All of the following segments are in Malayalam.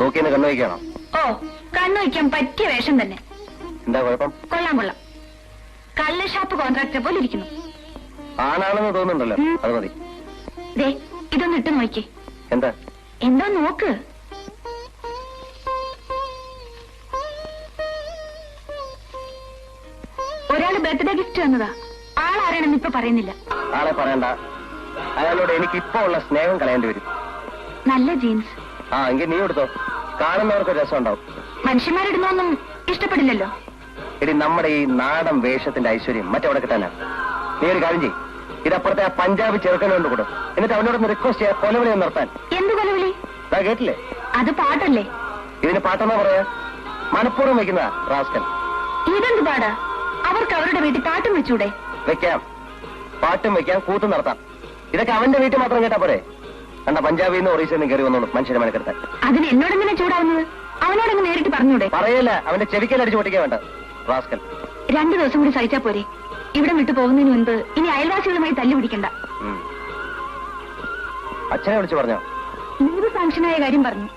നോക്കിയെന്ന് കണ്ണു വയ്ക്കാണോ ഓ കണ്ണു വയ്ക്കാൻ പറ്റിയ വേഷം തന്നെ. എന്താ കുഴപ്പം? കൊള്ളാം കൊള്ളാം. കള്ള ഷാപ്പ് കോൺട്രാക്ടറെ പോലെ ഇരിക്കുന്നു. ആണാണെന്ന് തോന്നുന്നുണ്ടല്ലോ. അത് മതി. ദേ ഇതൊന്ന് ഇട്ട് നോക്കി. എന്താ? എന്തോ നോക്ക്. ഒരാൾ ബർത്ത്ഡേ ഗിഫ്റ്റ് തന്നതാ. ആളാരാണെന്ന് ഇപ്പൊ പറയുന്നില്ല. ആളെ പറയണ്ട. അയാളോട് എനിക്ക് ഇപ്പൊ ഉള്ള സ്നേഹം കളയേണ്ടി വരും. നല്ല ജീൻസ്. ആ എങ്കിൽ നീ എടുത്തോ. കാണുന്നവർക്ക് ഒരു രസം ഉണ്ടാവും മനുഷ്യന്മാരിടുന്നൊന്നും ഇഷ്ടപ്പെടില്ലല്ലോ. ഇനി നമ്മുടെ ഈ നാടൻ വേഷത്തിന്റെ ഐശ്വര്യം മറ്റവിടെ കിട്ടാനാ? നീ ഒരു കാര്യം ചെയ്യും. ഇതപ്പുറത്തെ ആ പഞ്ചാബ് ചെറുക്കനുകൊണ്ട് കൂടും. എന്നിട്ട് അവനോട് അവനോടൊന്ന് റിക്വസ്റ്റ് ചെയ്യാം കൊലവിളി ഒന്ന് നിർത്താൻ. എന്ത് കൊലവിളി? കേട്ടില്ലേ? അത് പാട്ടല്ലേ? ഇതിന് പാട്ടെന്നാ പറയാ? മനഃപൂർവം വെക്കുന്ന റാസ്കൽ. ഇതെന്ത് പാടാ? അവർക്ക് അവരുടെ വീട്ടിൽ പാട്ടും വെച്ചൂടെ? വെക്കാം. പാട്ടും വെക്കാം കൂത്തും നടത്താം. ഇതൊക്കെ അവന്റെ വീട്ടിൽ മാത്രം കേട്ടാ പോരെ? കണ്ട പഞ്ചാബിൽ നിന്ന് ഒറീസയിൽ നിന്ന് കയറി വന്നോളൂ. മനുഷ്യനെ മനക്കെടുത്താൻ അതിന് എന്നോടെങ്ങനെ ചൂടാവുന്നത്? അവനോടങ്ങ് നേരിട്ട് പറഞ്ഞൂടെ പറയല്ല അവന്റെ ചെവിക്കൽ അടിച്ചു പൊട്ടിക്കാൻ വേണ്ട. റാസ്കൽ. രണ്ടു ദിവസം കൂടി സഹിച്ചാ പോരെ. ഇവിടെ വിട്ടു പോകുന്നതിന് മുൻപ് ഇനി അയൽവാസികളുമായി തല്ലു പിടിക്കണ്ട. അച്ഛനെ വിളിച്ചു പറഞ്ഞോ? ലീവ് സാങ്ഷനായ കാര്യം പറഞ്ഞു.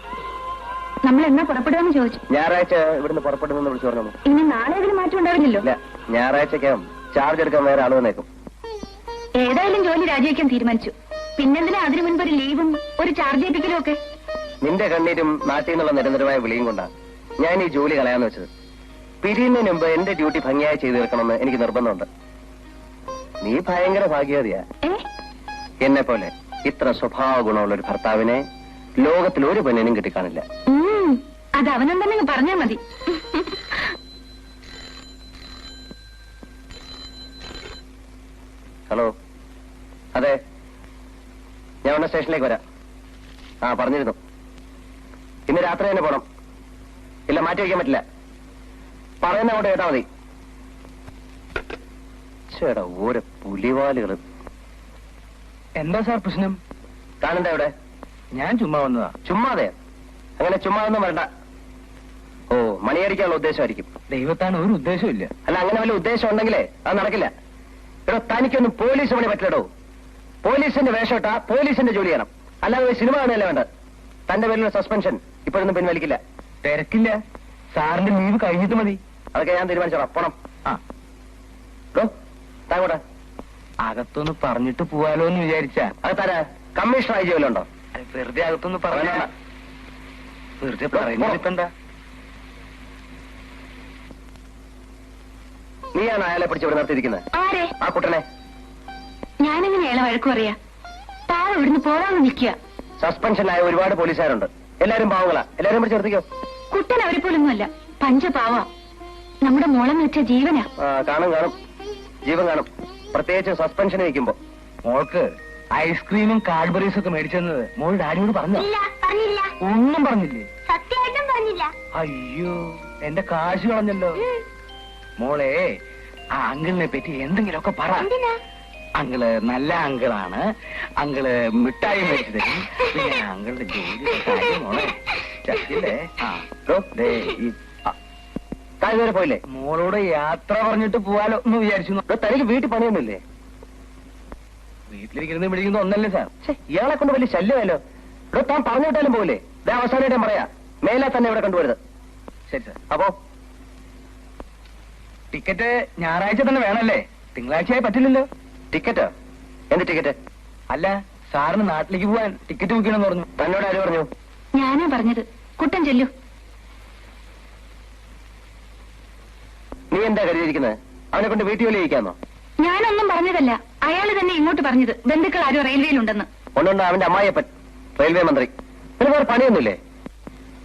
നമ്മൾ എന്നാ പുറപ്പെടുകയെന്ന് ചോദിച്ചു. ഞായറാഴ്ച ഇവിടുന്ന് പുറപ്പെടുന്നെന്ന് വിളിച്ചു പറഞ്ഞു ഇനി നാളെ ഇതിന് മാറ്റം ഉണ്ടാവില്ലല്ലോ. ഞായറാഴ്ചക്കകം ചാർജ് എടുക്കാൻ വേറെ ആൾ വന്നേക്കും. ഏതായാലും ജോലി രാജിവെക്കാൻ തീരുമാനിച്ചു. പിന്നെന്തിനാ അതിനു മുൻപ് ഒരു ലീവും ഒരു ചാർജ് ഏൽപ്പിക്കലും ഒക്കെ? നിന്റെ കണ്ണീരും നാട്ടിൽ നിന്നുള്ള നിരന്തരമായ വിളിയും കൊണ്ടാണ് ഞാൻ ഈ ജോലി കളയാന്ന് വെച്ചത്. പിരിയുന്നതിന് മുമ്പ് എന്റെ ഡ്യൂട്ടി ഭംഗിയായി ചെയ്തു തീർക്കണമെന്ന് എനിക്ക് നിർബന്ധമുണ്ട്. നീ ഭയങ്കര ഭാഗ്യവതിയാ. എന്നെ പോലെ ഇത്ര സ്വഭാവ ഗുണമുള്ള ഒരു ഭർത്താവിനെ ലോകത്തിൽ ഒരു പെണ്ണിനും കിട്ടിക്കാണില്ല. അത് അവനും തന്നെ അങ്ങ് പറഞ്ഞാ മതി. ഹലോ. അതെ ഞാൻ ഉടനെ സ്റ്റേഷനിലേക്ക് വരാം. ആ പറഞ്ഞിരുന്നു. ഇന്ന് രാത്രി തന്നെ പോണം. ഇല്ല മാറ്റി വയ്ക്കാൻ പറ്റില്ല. പറയുന്ന അങ്ങോട്ട് കേട്ടാ മതി. ചേടാ ഓരോ പുലിവാലുകൾ എന്താ സാർ പ്രശ്നം? താനെന്താ ഇവിടെ? ഞാൻ ചുമ്മാ വന്നതാ. ചുമ്മാതെ? അങ്ങനെ ചുമ്മാ ഒന്നും വരണ്ട. ഓ മണിയടിക്കാനുള്ള ഉദ്ദേശമായിരിക്കും. ദൈവത്താണ് ഒരു ഉദ്ദേശമില്ല അല്ല അങ്ങനെ വല്ല ഉദ്ദേശം ഉണ്ടെങ്കിലേ അത് നടക്കില്ല. എടോ തനിക്കൊന്നും പോലീസ് പണി പറ്റില്ലടോ. പോലീസിന്റെ വേഷോട്ട പോലീസിന്റെ ജോലി ചെയ്യണം. അല്ലാതെ ഒരു സിനിമ കാണുകയല്ല വേണ്ടത്? തന്റെ പേരിലുള്ള സസ്പെൻഷൻ. ഇപ്പോഴൊന്നും പിൻവലിക്കില്ല. തിരക്കില്ല. സാറിന്റെ ലീവ് കഴിഞ്ഞിട്ട് മതി. അതൊക്കെ ഞാൻ തീരുമാനിച്ചോളാം. പോണം. ആ. ഡോ താങ്ങോട്ടെ അകത്തൊന്ന് പറഞ്ഞിട്ട് പോവാലോ എന്ന് വിചാരിച്ച. അത് തരാ കമ്മീഷണർ ആയി ജോലിയുണ്ടോ ഉണ്ടോ? വെറുതെ അകത്തൊന്ന് പറഞ്ഞ. വെറുതെ എന്താ നീയാണ് അയാളെ പിടിച്ച് ഇവിടെ നിർത്തിയിരിക്കുന്നത്. ആരെ? ആ കുട്ടനെ. ഞാനെങ്ങനെ വഴക്ക് പറയാ? താഴെ ഇവിടുന്ന് പോരാന്ന് നിൽക്കുക. സസ്പെൻഷനായ ഒരുപാട് പോലീസുകാരുണ്ട്. എല്ലാരും പാവങ്ങളാ. എല്ലാരും കൂടി ചേർത്തിക്കോ കുട്ടൻ അവരെ പോലൊന്നുമല്ല. പഞ്ചപാവ. നമ്മുടെ മോളെന്ന് വെച്ച ജീവനാ. കാണും കാണും. ജീവൻ കാണും. പ്രത്യേകിച്ച് സസ്പെൻഷൻ വയ്ക്കുമ്പോ. മോൾക്ക് ഐസ്ക്രീമും കാഡ്ബറീസും ഒക്കെ മേടിച്ചെന്നത് മോൾ ഡാഡിയോട് പറഞ്ഞു? ഇല്ല പറഞ്ഞില്ല. ഒന്നും പറഞ്ഞില്ലേ? സത്യമായിട്ടും പറഞ്ഞില്ല. അയ്യോ എന്റെ കാശ് കളഞ്ഞല്ലോ. മോളെ ആ അങ്കിളിനെ പറ്റി എന്തെങ്കിലുമൊക്കെ പറ. അങ്കിൾ നല്ല അങ്കിളാണ്. അങ്കിൾ മിഠായി മേടിച്ചു തരും. പിന്നെ അങ്കിളുടെ ജോലി ആ ഈ താൻ പോയില്ലേ? മോളോട് യാത്ര പറഞ്ഞിട്ട് പോവാലോ എന്ന് വിചാരിച്ചു. തനിക്ക് വീട്ടിൽ പണിയൊന്നുമില്ലേ? വീട്ടിലിരിക്കുന്നത് വിളിക്കുന്ന ഒന്നല്ലേ സാർ? ഇയാളെ കൊണ്ട് വലിയ ശല്യമല്ലോ. ഇവിടെ താൻ പറഞ്ഞിട്ടാലും പോലേ ഇതേ അവസാനമായിട്ട് ഞാൻ പറയാ. മേലെ തന്നെ ഇവിടെ കണ്ടുവരുത് ശരി സാർ. അപ്പോ? ടിക്കറ്റ് ഞായറാഴ്ച തന്നെ വേണമല്ലേ? തിങ്കളാഴ്ചയായി പറ്റില്ലല്ലോ. ടിക്കറ്റ്? എന്ത് ടിക്കറ്റ്? അല്ല സാറിന് നാട്ടിലേക്ക് പോവാൻ ടിക്കറ്റ് ബുക്ക് ചെയ്യണമെന്ന് പറഞ്ഞു. തന്നോട് ആര് പറഞ്ഞു? ഞാനാ പറഞ്ഞത്. കുട്ടൻ ചെല്ലു. നീ എന്താ കരുതിയിരിക്കുന്നത്? അവനെ കൊണ്ട് വീട്ടിൽ ജോലി ചെയ്യിക്കാന്നോ ഞാനൊന്നും പറഞ്ഞതല്ല. അയാൾ തന്നെ ഇങ്ങോട്ട് പറഞ്ഞത്. ബന്ധുക്കൾ ആരോ റെയിൽവേയിലുണ്ടെന്ന്. ഒന്നുണ്ട് അവന്റെ അമ്മായിയപ്പൻ റെയിൽവേ മന്ത്രി. പിന്നെ വേറെ പണിയൊന്നുമില്ലേ?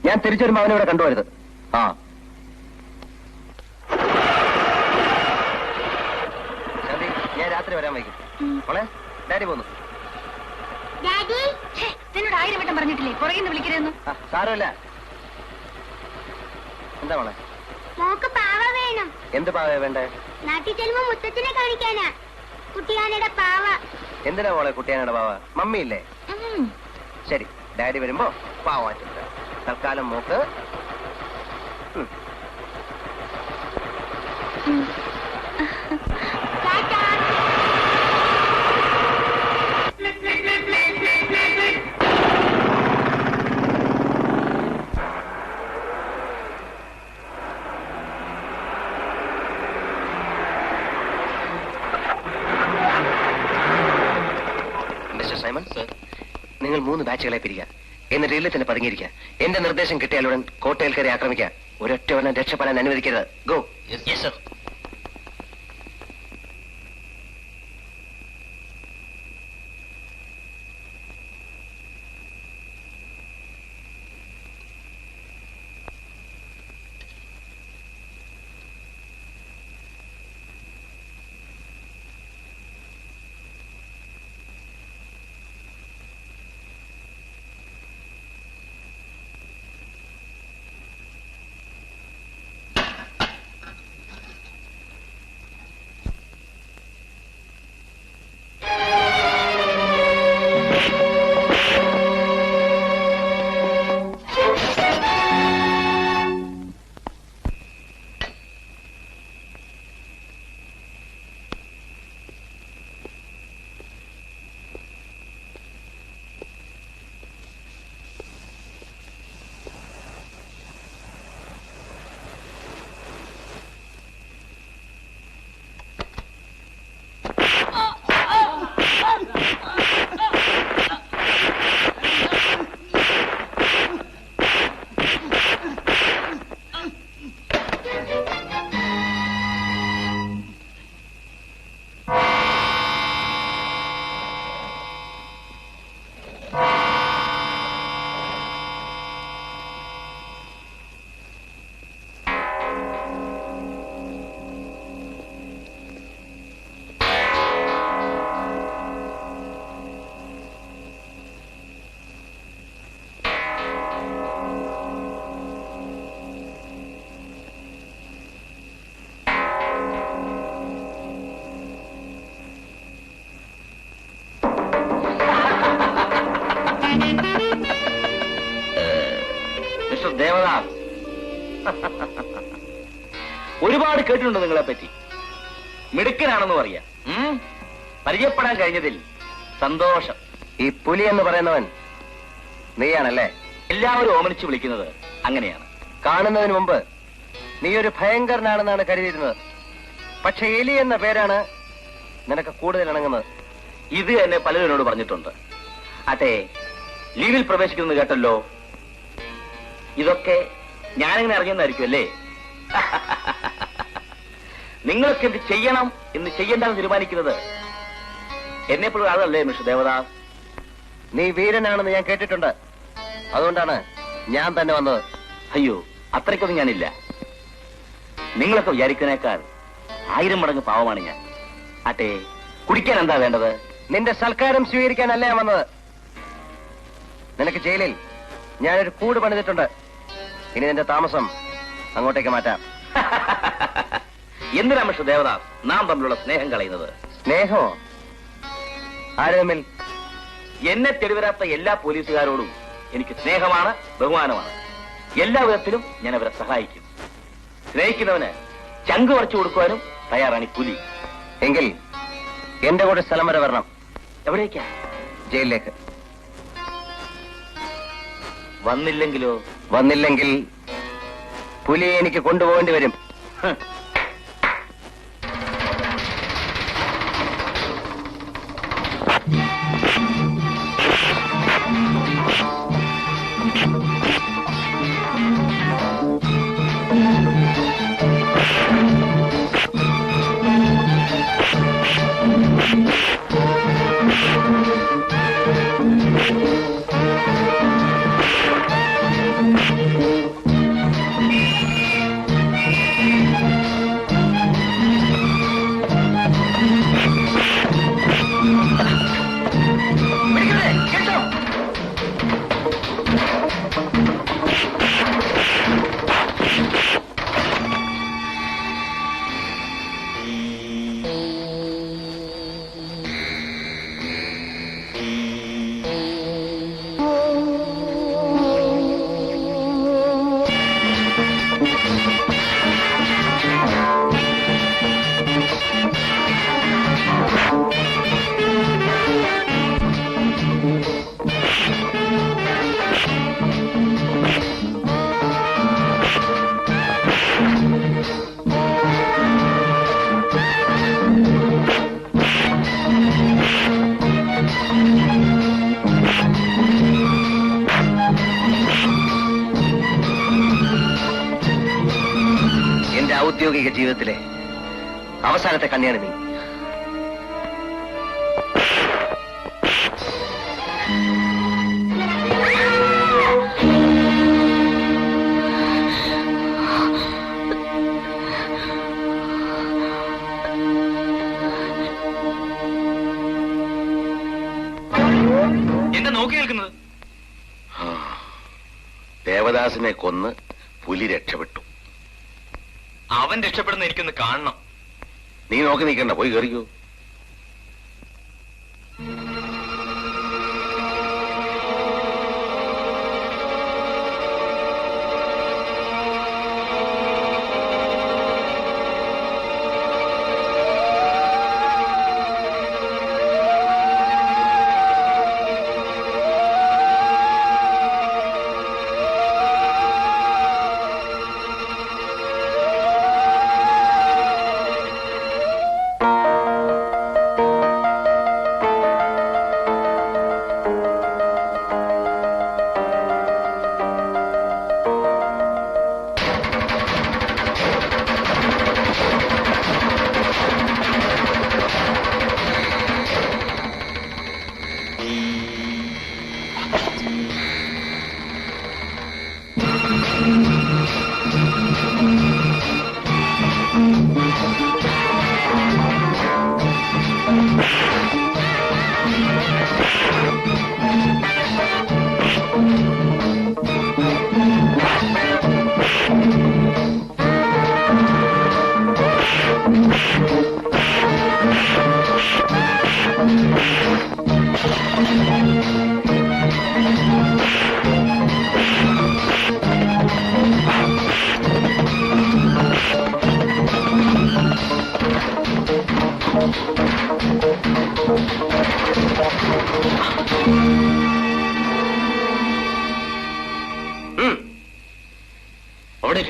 ഞാൻ തിരിച്ചു വരുമ്പോ അവനെ ഇവിടെ കണ്ടുവരുത് ആ ശാന്തി, ഞാൻ രാത്രി വരാൻ വൈകും മോളെ ഡാഡി പോന്നു. ഡാഡി? നിന്നോട് ആയിരം വട്ടം പറഞ്ഞിട്ടില്ലേ? പുറകിന്ന് വിളിക്കരുതെന്ന്. സാരമല്ല. എന്താ മോളെ? മോക്ക് പാവ വേണം. എന്ത് പാവ വേണ്ടേ? നാട്ടിൽ ചെല്ലുമ്പോ മുത്തച്ഛനെ കാണിക്കാനാ. കുട്ടിയാനയുടെ പാവ. എന്തിനാ മോളെ കുട്ടിയാനയുടെ പാവ? മമ്മിയില്ലേ? ഇല്ലേ ശരി ഡാഡി വരുമ്പോ പാവ മാറ്റിട്ട് തൽക്കാലം മോക്ക്. സൈമൺ നിങ്ങൾ മൂന്ന് ബാച്ചുകളെ പിരിക്കുക എന്നിട്ട് ഇല്ല തന്നെ പതുങ്ങിയിരിക്കുക. എന്റെ നിർദ്ദേശം കിട്ടിയാലുടൻ കോട്ടയിൽ കയറി ആക്രമിക്കുക. ഒരൊറ്റവണ്ണം രക്ഷപ്പെടാൻ അനുവദിക്കരുത്. Go mister Devadas. ഒരുപാട് കേട്ടിട്ടുണ്ട് നിങ്ങളെ പറ്റി. മിടുക്കനാണെന്ന് പറയാം? പരിചയപ്പെടാൻ കഴിഞ്ഞതിൽ സന്തോഷം. ഈ പുലി എന്ന് പറയുന്നവൻ നീയാണല്ലേ? എല്ലാവരും ഓമനിച്ച് വിളിക്കുന്നത് അങ്ങനെയാണ്. കാണുന്നതിന് മുമ്പ് നീ ഒരു ഭയങ്കരനാണെന്നാണ് കരുതിയിരുന്നത്. പക്ഷെ എലി എന്ന പേരാണ് നിനക്ക് കൂടുതൽ ഇണങ്ങുന്നത്. ഇത് എന്നെ പലരും എന്നോട് പറഞ്ഞിട്ടുണ്ട്. അതെ ലീവിൽ പ്രവേശിക്കുന്നത് കേട്ടല്ലോ. ഇതൊക്കെ ഞാനിങ്ങനെ അറിഞ്ഞെന്നായിരിക്കും അല്ലേ? നിങ്ങൾക്ക് എന്ത് ചെയ്യണം എന്ന് ചെയ്യണ്ടെന്ന് തീരുമാനിക്കുന്നത് എന്നെപ്പോഴും ആളല്ലേ മിസ്റ്റർ ദേവദാസ്? നീ വീരനാണെന്ന് ഞാൻ കേട്ടിട്ടുണ്ട്. അതുകൊണ്ടാണ് ഞാൻ തന്നെ വന്നത്. അയ്യോ അത്രയ്ക്കൊന്നും ഞാനില്ല. നിങ്ങളൊക്കെ വിചാരിക്കുന്നേക്കാൾ ആയിരം മടങ്ങ് പാവമാണ് ഞാൻ. അട്ടെ കുടിക്കാൻ എന്താ വേണ്ടത്? നിന്റെ സൽക്കാരം സ്വീകരിക്കാനല്ല ഞാൻ വന്നത്? നിനക്ക് ജയിലിൽ ഞാനൊരു കൂട് പണിതിട്ടുണ്ട്. ഇനി നിന്റെ താമസം അങ്ങോട്ടേക്ക് മാറ്റാം. എന്തിനാ മിസ്റ്റർ ദേവദാസ്? നാം തമ്മിലുള്ള സ്നേഹം കളയുന്നത്. സ്നേഹോ ആര് തമ്മിൽ? എന്നെ തെരുവരാത്ത എല്ലാ പോലീസുകാരോടും എനിക്ക് സ്നേഹമാണ് ബഹുമാനമാണ്. എല്ലാ വിധത്തിലും ഞാൻ അവരെ സഹായിക്കും. സ്നേഹിക്കുന്നവന് ചങ്ക് വറച്ചു കൊടുക്കുവാനും തയ്യാറാണ് ഈ പുലി. എങ്കിൽ എന്റെ കൂടെ സ്ഥലം വരെ വരണം. എവിടേക്കാ? ജയിലിലേക്ക്. വന്നില്ലെങ്കിലോ? വന്നില്ലെങ്കിൽ പുലിയെ എനിക്ക് കൊണ്ടുപോകേണ്ടി വരും. ജീവിതത്തിലെ അവസാനത്തെ കണ്ണിയാണ് നീ. എന്താ നോക്കി നിൽക്കുന്നത്? ദേവദാസിനെ കൊന്ന് പുലി രക്ഷപ്പെട്ടു അവൻ രക്ഷപ്പെടുന്ന എനിക്കൊന്ന് കാണണം. നീ നോക്കി നിൽക്കണ്ട പോയി കയറിക്കൂ അവിടെ.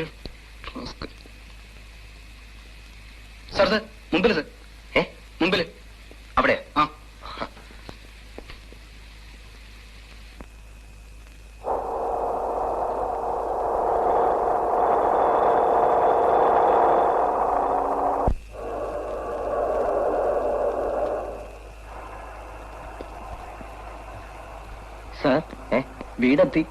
സാർ സാർ മുമ്പിൽ സാർ. ഏ മുമ്പിൽ അവിടെ ആ. സാർ ഏ വീടെത്തി.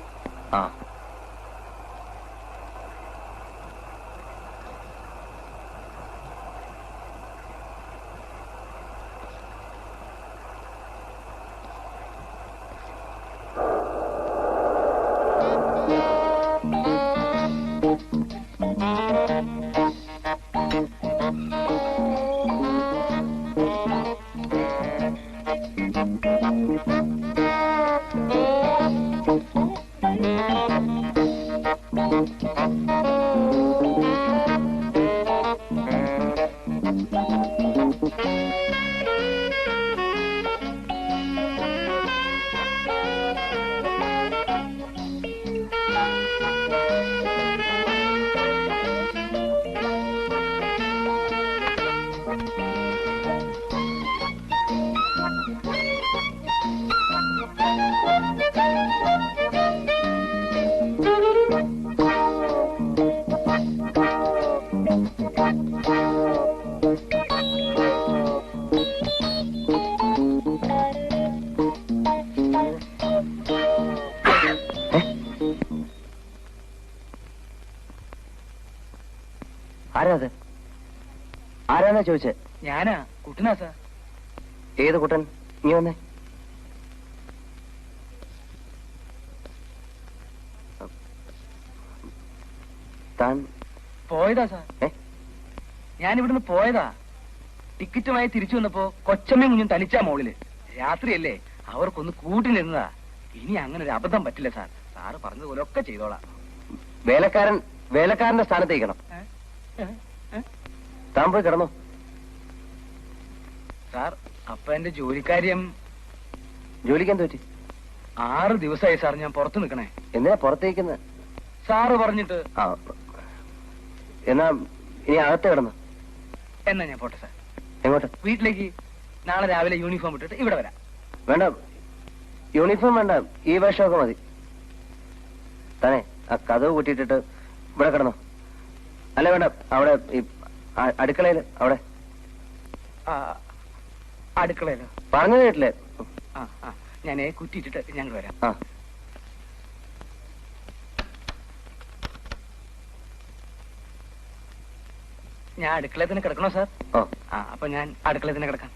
ആരാന്നാ ചോദിച്ചേ. ഞാനാ? കുട്ടനാ സാർ. ഏത് കുട്ടൻ? നീ വന്നേ. താൻ പോയതാ സാർ. ഞാനിവിടുന്ന് ഞാൻ ഇവിടുന്ന് പോയതാ ടിക്കറ്റുമായി തിരിച്ചു വന്നപ്പോ കൊച്ചമ്മയും കുഞ്ഞും തനിച്ചാ മോളിൽ. രാത്രിയല്ലേ അവർക്കൊന്ന് കൂട്ടിനിരുന്നതാ ഇനി അങ്ങനെ ഒരു അബദ്ധം പറ്റില്ല സാർ. സാറ് പറഞ്ഞതുപോലെ ഒക്കെ ചെയ്തോളാം. വേലക്കാരൻ വേലക്കാരന്റെ സ്ഥാനത്തേക്കണം? താൻ പോയി കിടന്നോ. സാർ അപ്പൊ എന്റെ ജോലിക്കാര്യം? ജോലിക്ക് എന്ത് പറ്റി? ആറ് ദിവസമായി സാർ ഞാൻ പുറത്തു നിൽക്കണേ. എന്തിനാ പുറത്തേക്കുന്നത് സാറ് പറഞ്ഞിട്ട്. ആ എന്നാ ഇനി അകത്ത് കിടന്നു. എന്നാ ഞാൻ പോട്ടെ സാർ. എങ്ങോട്ട്? വീട്ടിലേക്ക് നാളെ രാവിലെ യൂണിഫോം ഇട്ടിട്ട് ഇവിടെ വരാം. വേണ്ട. യൂണിഫോം വേണ്ട. ഈ വേഷമൊക്കെ മതി. തന്നെ ആ കഥവ് കൂട്ടിയിട്ടിട്ട് ഇവിടെ കിടന്നോ. അല്ല വേണ്ട. അവിടെ ഈ അടുക്കളയിൽ അവിടെ. ആ, അടുക്കളയിലോ? പറഞ്ഞു കേട്ടില്ലേ? ആ ആ. കുറ്റിയിട്ടിട്ട് ഞങ്ങൾ വരാം. ആ. ഞാൻ അടുക്കളയിൽ തന്നെ കിടക്കണോ സാർ? ആ. ആ അപ്പൊ ഞാൻ അടുക്കളയിൽ തന്നെ കിടക്കാം